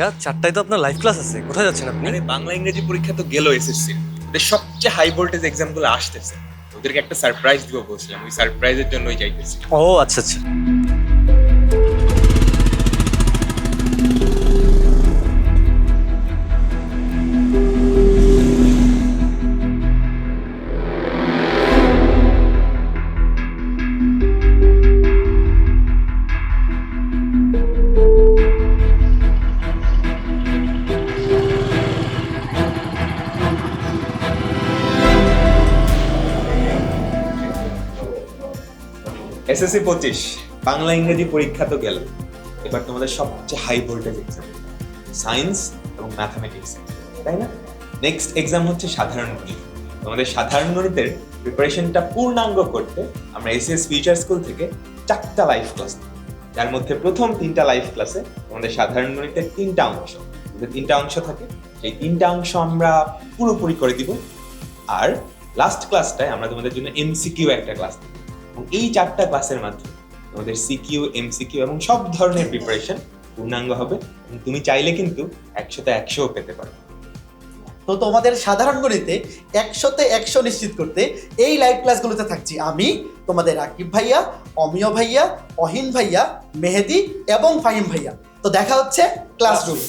ভাইয়া চারটায় তো আপনার লাইভ ক্লাস আছে। কোথায় যাচ্ছেন আপনি? আরে বাংলা ইংরেজি পরীক্ষা তো গেল এসএসসি ওদের সবচেয়ে হাই ভোল্টেজ এক্সামগুলো আসতেছে। ওদেরকে একটা সারপ্রাইজ দিব বলছিলাম। ওই সারপ্রাইজের জন্যই যাইতেছি। ও আচ্ছা আচ্ছা। এসএসসি পঁচিশ, বাংলা ইংরেজি পরীক্ষা তো গেল। এবার তোমাদের সবচেয়ে হাই ভোল্টেজ এক্সাম সায়েন্স এবং ম্যাথামেটিক্স তাই না? নেক্সট এক্সাম হচ্ছে সাধারণ গণিত। তোমাদের সাধারণ গণিতের প্রিপারেশনটা পূর্ণাঙ্গ করতে আমরা এসএস ফিউচার স্কুল থেকে চারটা লাইভ ক্লাস যার মধ্যে প্রথম তিনটা লাইভ ক্লাসে তোমাদের সাধারণ গণিতের তিনটা অংশ। তিনটা অংশ থাকে, সেই তিনটা অংশ আমরা পুরোপুরি করে দিব। আর লাস্ট ক্লাসটায় আমরা তোমাদের জন্য এমসিকিউ একটা ক্লাস দেবো এই চারটা ক্লাসের মাধ্যমে তোমাদের সিকিউ এমসিকিউ এবং সব ধরনের প্রিপারেশন পূর্ণাঙ্গ হবে এবং তুমি চাইলে কিন্তু একশোতে একশোও পেতে পারো। তো তোমাদের সাধারণ গণিতে একশোতে একশো নিশ্চিত করতে এই লাইভ ক্লাসগুলোতে থাকছি আমি, তোমাদের আকিব ভাইয়া, অমিয় ভাইয়া, অহিন ভাইয়া, মেহেদি এবং ফাহিম ভাইয়া। তো দেখা হচ্ছে ক্লাসরুম